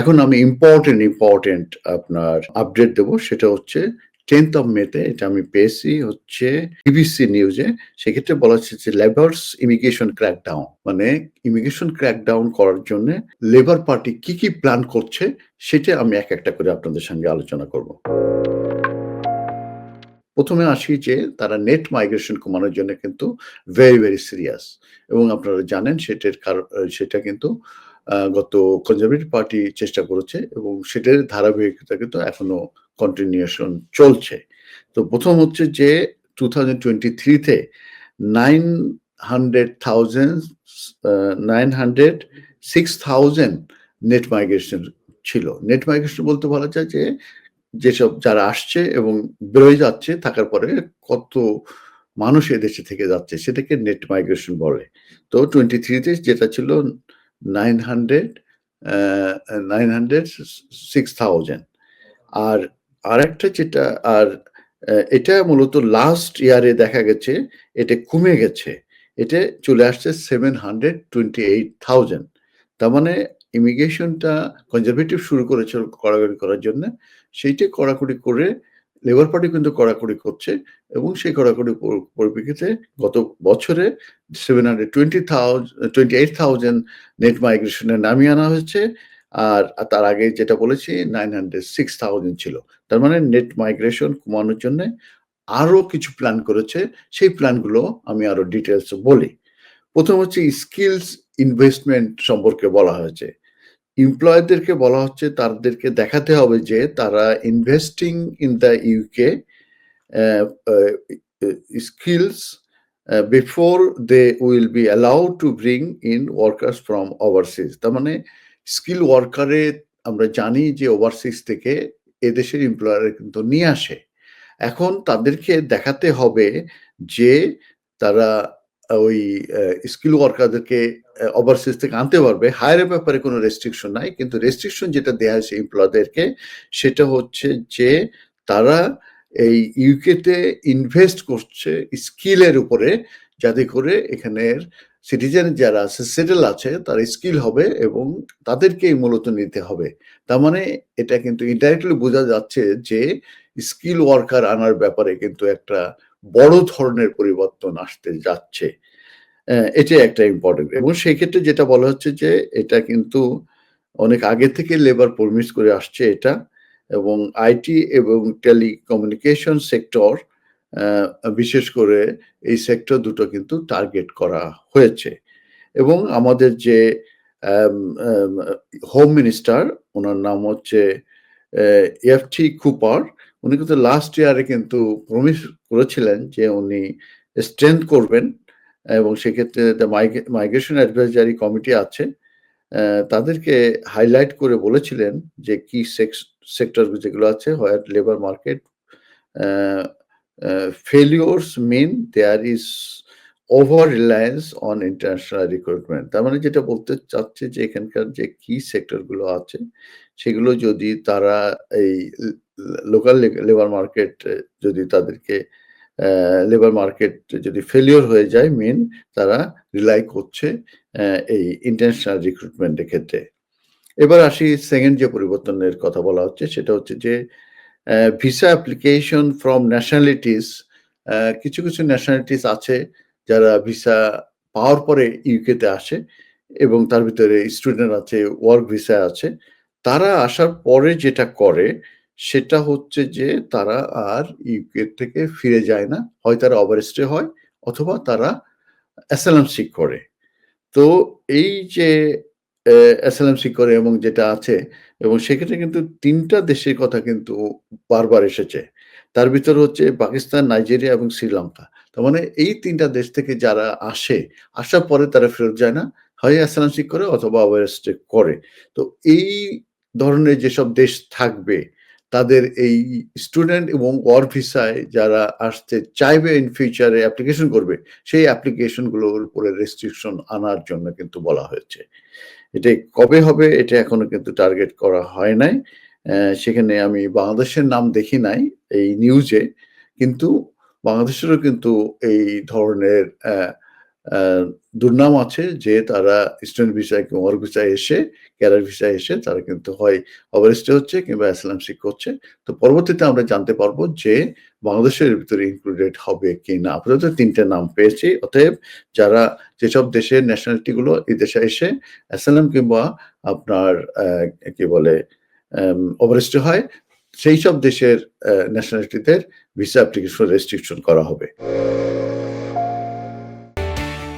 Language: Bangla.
এখন আমি ইম্পর্টেন্ট, ইম্পর্টেন্ট আপনার আপডেট দেব। সেটা হচ্ছে 10th অফ মেতে এটা আমি পেয়েছি হচ্ছে বিবিসি নিউজে। সেক্ষেত্রে বলা হচ্ছে যে লেবার্স ইমিগ্রেশন ক্র্যাকডাউন মানে ইমিগ্রেশন ক্র্যাকডাউন করার জন্যে লেবার পার্টি কি, কি প্ল্যান করছে সেটা আমি এক একটা করে আপনাদের সঙ্গে আলোচনা করব। প্রথমে আসি যে তারা নেট মাইগ্রেশন কমানোর জন্য কিন্তু ভেরি, ভেরি সিরিয়াস এবং আপনারা জানেন সেটার সেটা কিন্তু গত কনজারভেটিভ পার্টি চেষ্টা করেছে এবং সেটার ধারাবাহিকতা কিন্তু এখনও কন্টিনিউশন চলছে। তো প্রথম হচ্ছে যে টু থাউজেন্ড টোয়েন্টি থ্রিতে nine hundred thousand nine hundred six thousand net migration ছিল। নেট মাইগ্রেশন বলতে বলা যায় যে যেসব যারা আসছে এবং বেরোয় যাচ্ছে থাকার পরে কত মানুষ এদেশে থেকে যাচ্ছে সেটাকে নেট মাইগ্রেশন বলে। তো টোয়েন্টি থ্রিতে যেটা ছিল 900 আ 906,000 আর আরেকটা যেটা আর এটা মূলত লাস্ট ইয়ারে দেখা গেছে এটা কমে গেছে। এটা চলে আসছে 728,000 তার মানে ইমিগ্রেশনটা কনজারভেটিভ শুরু করেছিল কড়াকড়ি করার জন্যে। সেইটা কড়াকড়ি করে লেবার পার্টি কিন্তু কড়াকড়ি করছে এবং সেই কড়াকড়ির পর পরিপ্রেক্ষিতে গত বছরে 720,000 28,000 নেট মাইগ্রেশন নামিয়ে আনা হয়েছে। আর তার আগে যেটা বলেছি 906,000 ছিল। তার মানে নেট মাইগ্রেশন কমানোর জন্যে আরও কিছু প্ল্যান করেছে। সেই প্ল্যানগুলো আমি আরও ডিটেলস বলি। প্রথম হচ্ছে স্কিলস ইনভেস্টমেন্ট সম্পর্কে বলা হয়েছে। এমপ্লয়িদেরকে বলা হচ্ছে তাদেরকে দেখাতে হবে যে তারা investing in the UK skills before they will be allowed to bring in workers from overseas. তার মানে স্কিল ওয়ার্কারে আমরা জানি যে ওভারসিজ থেকে এদেশের এমপ্লয়াররা কিন্তু নিয়ে আসে। এখন তাদেরকে দেখাতে হবে যে তারা ওই স্কিল ওয়ার্কারদেরকে ওভারসিজ থেকে আনতে পারবে। হায়ার এর ব্যাপারে কোনো রেস্ট্রিকশন নাই। কিন্তু রেস্ট্রিকশন যেটা দেয়া হয়েছে এমপ্লয়িদেরকে সেটা হচ্ছে যে তারা এই ইউকে তে ইনভেস্ট করছে স্কিলের উপরে, যাতে করে এখানের সিটিজেন যারা আছে সেটেল আছে, তারা স্কিল হবে এবং তাদেরকেই মূলত নিতে হবে। তার মানে এটা কিন্তু ইনডাইরেক্টলি বোঝা যাচ্ছে যে স্কিল ওয়ার্কার আনার ব্যাপারে কিন্তু একটা বড় ধরনের পরিবর্তন আসতে যাচ্ছে। এটাই একটা ইম্পোর্টেন্ট এবং সেই ক্ষেত্রে যেটা বলা হচ্ছে যে, এটা কিন্তু অনেক আগে থেকে লেবার প্রমিস করে আসছে এটা এবং আইটি এবং টেলিকমিউনিকেশন সেক্টর বিশেষ করে এই সেক্টর দুটো কিন্তু টার্গেট করা হয়েছে। এবং আমাদের যে হোম মিনিস্টার ওনার নাম হচ্ছে অ্যা এফটি কুপার উনি কিন্তু লাস্ট ইয়ারে কিন্তু প্রমিস করেছিলেন যে উনি স্ট্রেংথ করবেন এবং সেক্ষেত্রে মাইগ্রেশন অ্যাডভাইজারি কমিটি আছে। তাদেরকে হাইলাইট করে বলেছিলেন যে কি সেক্টর যেগুলো আছে where labour market uh mean there is over reliance on international recruitment. তার মানে যেটা বলতে চাচ্ছে যে এখানকার যে কি সেক্টরগুলো আছে সেগুলো যদি তারা এই লোকাল লেবার মার্কেট যদি তাদেরকে লেবার মার্কেট যদি ফেলিওর হয়ে যায় মেন তারা রিলাই করছে এই ইন্টারন্যাশনাল রিক্রুটমেন্টের ক্ষেত্রে। এবার আসি সেকেন্ড যে পরিবর্তনের কথা বলা হচ্ছে সেটা হচ্ছে যে ভিসা অ্যাপ্লিকেশন ফ্রম ন্যাশনালিটিস কিছু, কিছু ন্যাশনালিটিস আছে যারা ভিসা পাওয়ার পরে ইউকেতে আসে এবং তার ভিতরে স্টুডেন্ট আছে, ওয়ার্ক ভিসা আছে। তারা আসার পরে যেটা করে সেটা হচ্ছে যে তারা আর ইউকে থেকে ফিরে যায় না। হয় তারা ওভারস্টে হয় অথবা তারা অ্যাসাইলাম সিক করে। তো এই যে অ্যা অ্যাসাইলাম সিক করে এবং যেটা আছে এবং সেক্ষেত্রে কিন্তু তিনটা দেশের কথা কিন্তু বারবার এসেছে। তার ভিতর হচ্ছে পাকিস্তান, নাইজেরিয়া এবং শ্রীলঙ্কা। তার মানে এই ৩ টা দেশ থেকে যারা আসে, আসার পরে তারা ফেরত যায় না। হয় অ্যাসাইলাম সিক করে অথবা ওভারস্টে করে। তো এই ধরনের যেসব দেশ থাকবে তাদের এই স্টুডেন্ট এবং ওয়ার ভিসায় যারা আসতে চাইবে ইন ফিউচারে অ্যাপ্লিকেশন করবে সেই অ্যাপ্লিকেশনগুলোর উপরে রেস্ট্রিকশন আনার জন্য কিন্তু বলা হয়েছে। এটা কবে হবে এটা এখনও কিন্তু টার্গেট করা হয় নাই। সেখানে আমি বাংলাদেশের নাম দেখি নাই এই নিউজে। কিন্তু বাংলাদেশেরও কিন্তু এই ধরনের আহ, দুর্নাম আছে যে তারা স্টুডেন্ট ভিসায় ওয়ার্ক ভিসায় এসে ক্যারিয়ার ভিসায় এসে তারা কিন্তু হয় ওভারস্টে হচ্ছে কিংবা অ্যাসলাম সিক করছে তো পরবর্তীতে আমরা জানতে পারব যে বাংলাদেশের ভিতরে ইনক্লুডেড হবে কি না আপাতত তিনটে নাম পেয়েছি। অতএব যারা যেসব দেশের ন্যাশনালিটি গুলো এই দেশে এসে অ্যাসালাম কিংবা আপনার কি বলে ওভারস্টে হয়, সেই সব দেশের ন্যাশনালিটিদের ভিসা অ্যাপ্লিকেশন রেস্ট্রিকশন করা হবে।